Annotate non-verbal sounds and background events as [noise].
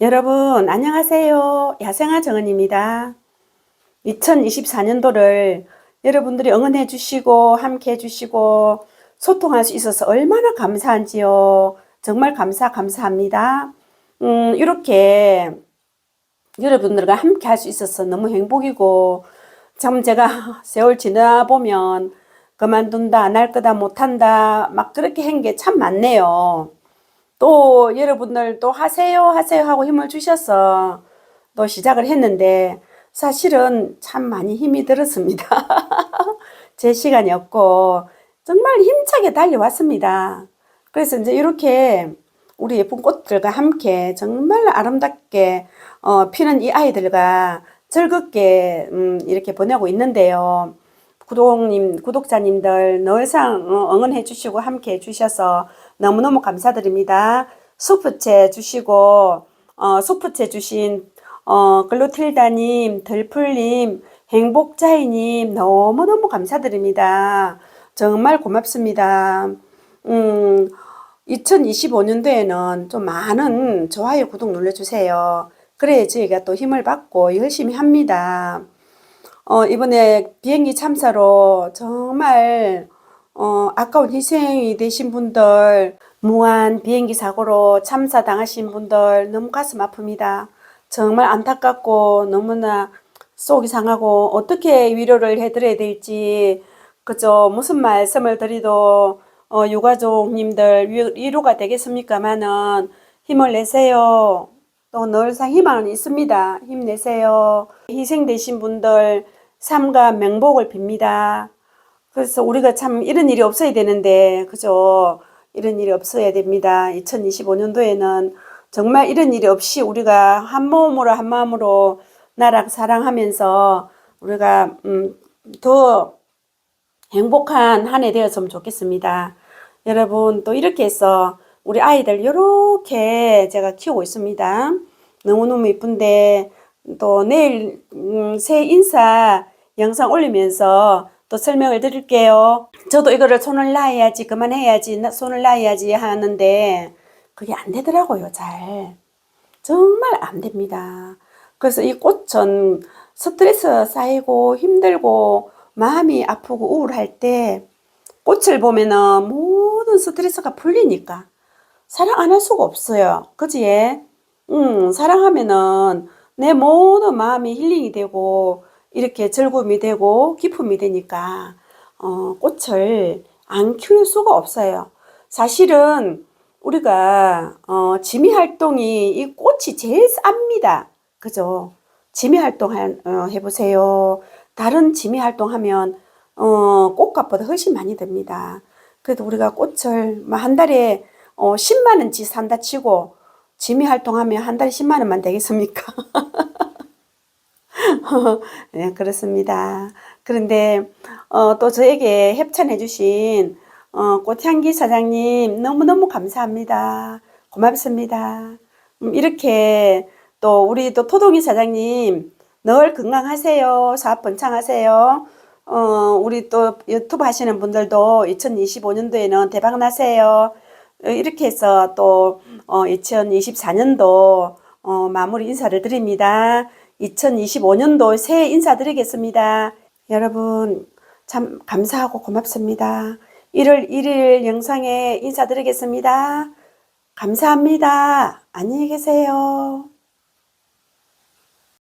여러분, 안녕하세요. 야생아 정은입니다. 2024년도를 여러분들이 응원해 주시고, 함께 해 주시고, 소통할 수 있어서 얼마나 감사한지요. 정말 감사, 감사합니다. 음, 이렇게 여러분들과 함께 할 수 있어서 너무 행복이고, 참 제가 [laughs] 세월 지나 보면 그만둔다, 안 할 거다, 못한다, 막 그렇게 한 게 참 많네요. 또 여러분들 또 하세요 하세요 하고 힘을 주셔서 또 시작을 했는데 사실은 참 많이 힘이 들었습니다. [laughs] 제 시간이 없고 정말 힘차게 달려왔습니다. 그래서 이제 이렇게 우리 예쁜 꽃들과 함께 정말 아름답게 어, 피는 이 아이들과 즐겁게 음, 이렇게 보내고 있는데요. 구독님, 구독자님들 늘상 어, 응원해 주시고 함께 해 주셔서 너무너무 감사드립니다. 수프채 주시고, 어, 수프채 주신, 어, 글루틸다님, 들풀님, 행복자이님, 너무너무 감사드립니다. 정말 고맙습니다. 음, 2025년도에는 좀 많은 좋아요, 구독 눌러주세요. 그래야 저희가 또 힘을 받고 열심히 합니다. 어, 이번에 비행기 참사로 정말 어, 아까운 희생이 되신 분들, 무한 비행기 사고로 참사 당하신 분들 너무 가슴 아픕니다. 정말 안타깝고 너무나 속이 상하고 어떻게 위로를 해드려야 될지 그죠 무슨 말씀을 드리도 어, 유가족님들 위- 위로가 되겠습니까마는 힘을 내세요. 또 늘상 희망은 있습니다. 힘내세요. 희생되신 분들 삶과 명복을 빕니다. 그래서 우리가 참 이런 일이 없어야 되는데, 그죠? 이런 일이 없어야 됩니다. 2025년도에는 정말 이런 일이 없이 우리가 한 몸으로 한 마음으로 나라 사랑하면서 우리가 음, 더 행복한 한 해 되었으면 좋겠습니다. 여러분 또 이렇게 해서 우리 아이들 이렇게 제가 키우고 있습니다. 너무너무 이쁜데 또 내일 음, 새 인사 영상 올리면서 또 설명을 드릴게요. 저도 이거를 손을 놔야지 그만해야지 나- 손을 놔야지 하는데 그게 안 되더라고요 잘. 정말 안 됩니다. 그래서 이 꽃은 스트레스 쌓이고 힘들고 마음이 아프고 우울할 때 꽃을 보면은 모든 스트레스가 풀리니까 사랑 안 할 수가 없어요. 그지? 음, 사랑하면은 내 모든 마음이 힐링이 되고 이렇게 즐거움이 되고 기쁨이 되니까 어, 꽃을 안 키울 수가 없어요. 사실은 우리가 어, 지미 활동이 이 꽃이 제일 쌉니다. 그죠? 지미 활동 한- 어, 해보세요. 다른 지미 활동하면 어, 꽃값보다 훨씬 많이 듭니다. 그래도 우리가 꽃을 뭐 한 달에 어, 10만 원치 산다 치고 지미 활동하면 한 달에 10만 원만 되겠습니까? [laughs] 네, 그렇습니다. 그런데 어, 또 저에게 협찬해 주신 어, 꽃향기 사장님 너무너무 감사합니다. 고맙습니다. 음, 이렇게 또 우리 또 토동이 사장님 늘 건강하세요. 사업 번창하세요. 어, 우리 또 유튜브 하시는 분들도 2025년도에는 대박 나세요. 어, 이렇게 해서 또 어, 2024년도 어, 마무리 인사를 드립니다. 2025년도 새해 인사드리겠습니다. 여러분 참 감사하고 고맙습니다. 1월 1일 영상에 인사드리겠습니다. 감사합니다. 안녕히 계세요.